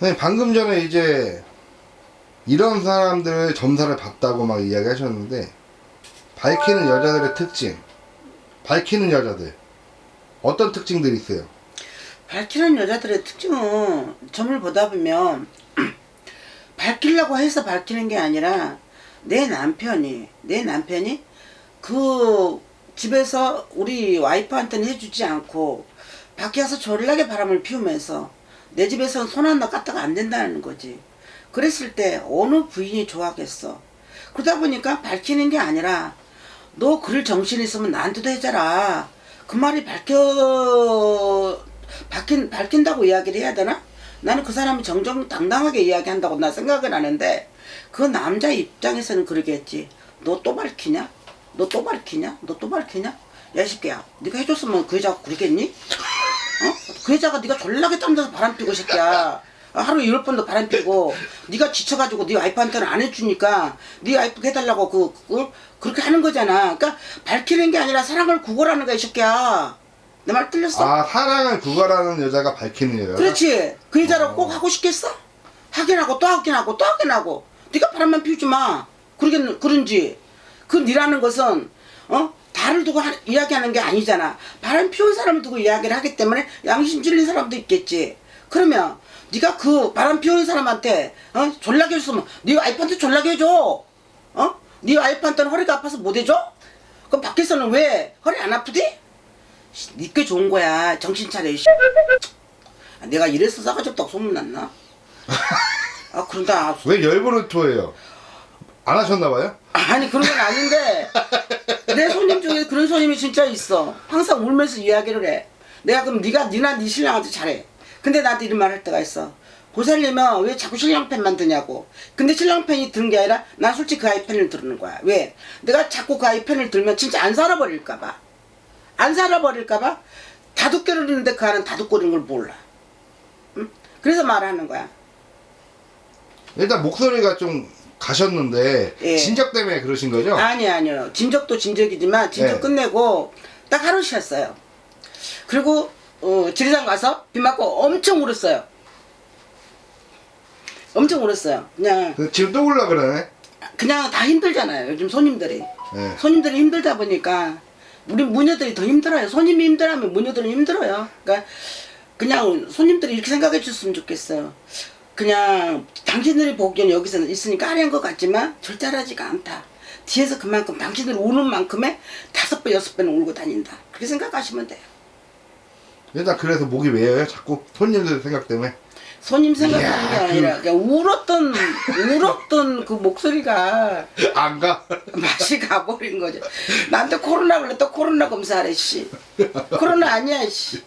선생님 방금 전에 이제 이런 사람들 점사를 봤다고 막 이야기하셨는데 밝히는 여자들의 특징 밝히는 여자들 어떤 특징들이 있어요? 밝히는 여자들의 특징은 점을 보다 보면 밝히려고 해서 밝히는 게 아니라 내 남편이 내 남편이 그 집에서 우리 와이프한테는 해주지 않고 밖에 가서 졸라게 바람을 피우면서 내 집에서는 손 하나 까다가 안 된다는 거지. 그랬을 때 어느 부인이 좋아하겠어. 그러다 보니까 밝히는 게 아니라 너 그럴 정신 있으면 나한테도 해줘라. 그 말이 밝혀 밝힌 밝힌다고 이야기를 해야 되나? 나는 그 사람이 정정당당하게 이야기한다고 나 생각을 하는데 그 남자 입장에서는 그러겠지. 너 또 밝히냐? 너 또 밝히냐? 너 또 밝히냐? 야, 이 새끼야. 네가 해줬으면 그 여자가 그러겠니? 어? 그 여자가 네가 졸라게 땀나서 바람 피고, 이 새끼야. 아, 하루 열 번도 바람 피고, 네가 지쳐가지고 네 와이프한테는 안 해주니까 네 와이프가 해달라고 그, 그 그렇게 하는 거잖아. 그러니까 밝히는 게 아니라 사랑을 구걸하는 거야, 이 새끼야. 내 말 틀렸어? 아 사랑을 구걸하는 여자가 밝히는 여자 그렇지. 그 여자랑 꼭 하고 싶겠어? 하긴 하고 또 하긴 하고 또 하긴 하고. 네가 바람만 피우지 마. 그러겠 그런지. 그 니라는 것은 어 달을 두고 하- 이야기하는 게 아니잖아. 바람 피운 사람을 두고 이야기를 하기 때문에 양심 찔린 사람도 있겠지. 그러면 네가 그 바람 피우는 사람한테 어 졸라게 해줬으면 네 와이프한테 졸라게 해줘. 어? 네 와이프한테는 허리가 아파서 못 해줘? 그럼 밖에서는 왜 허리 안 아프디? 니께 좋은 거야. 정신 차려. 이 아, 내가 이래서 싸가지 없다고 소문났나? 아 그런다. 왜 열분을 토해요? 안 하셨나봐요? 아니 그런 건 아닌데 내 손님 중에 그런 손님이 진짜 있어. 항상 울면서 이야기를 해. 내가 그럼 네가 니나 네 신랑한테 잘해. 근데 나한테 이런 말 할 때가 있어. 고살려면 왜 자꾸 신랑 팬만 드냐고. 근데 신랑 팬이 드는 게 아니라 난 솔직히 그 아이 팬을 들는 거야. 왜? 내가 자꾸 그 아이 팬을 들면 진짜 안 살아버릴까봐. 안 살아버릴까봐 다독거리는데 그 안은 다독거리는 걸 몰라. 응? 그래서 말하는 거야. 일단 목소리가 좀 가셨는데 예. 진적 때문에 그러신 거죠? 아니 아니요. 진적도 진적이지만 진적 네. 끝내고 딱 하루 쉬었어요. 그리고 어, 지리산 가서 비 맞고 엄청 울었어요. 엄청 울었어요. 그냥 그 지금 또 올라 그러네. 그냥 다 힘들잖아요. 요즘 손님들이. 네. 손님들이 힘들다 보니까 우리 무녀들이 더 힘들어요. 손님이 힘들하면 무녀들은 힘들어요. 그러니까 그냥 손님들이 이렇게 생각해 줬으면 좋겠어요. 그냥 당신들이 보기엔 여기서 있으니까 아리한 것 같지만 절대 하지가 않다. 뒤에서 그만큼 당신들 우는 만큼의 다섯 배 여섯 배는 울고 다닌다. 그렇게 생각하시면 돼요. 일단 그래서 목이 왜요? 자꾸 손님들 생각 때문에. 손님 생각하는 게 이야, 아니라 그냥 울었던 울었던 그 목소리가 안 가. 맛이 가버린 거죠. 나한테 코로나 걸렸다 코로나 검사하래 씨. 코로나 아니야 씨.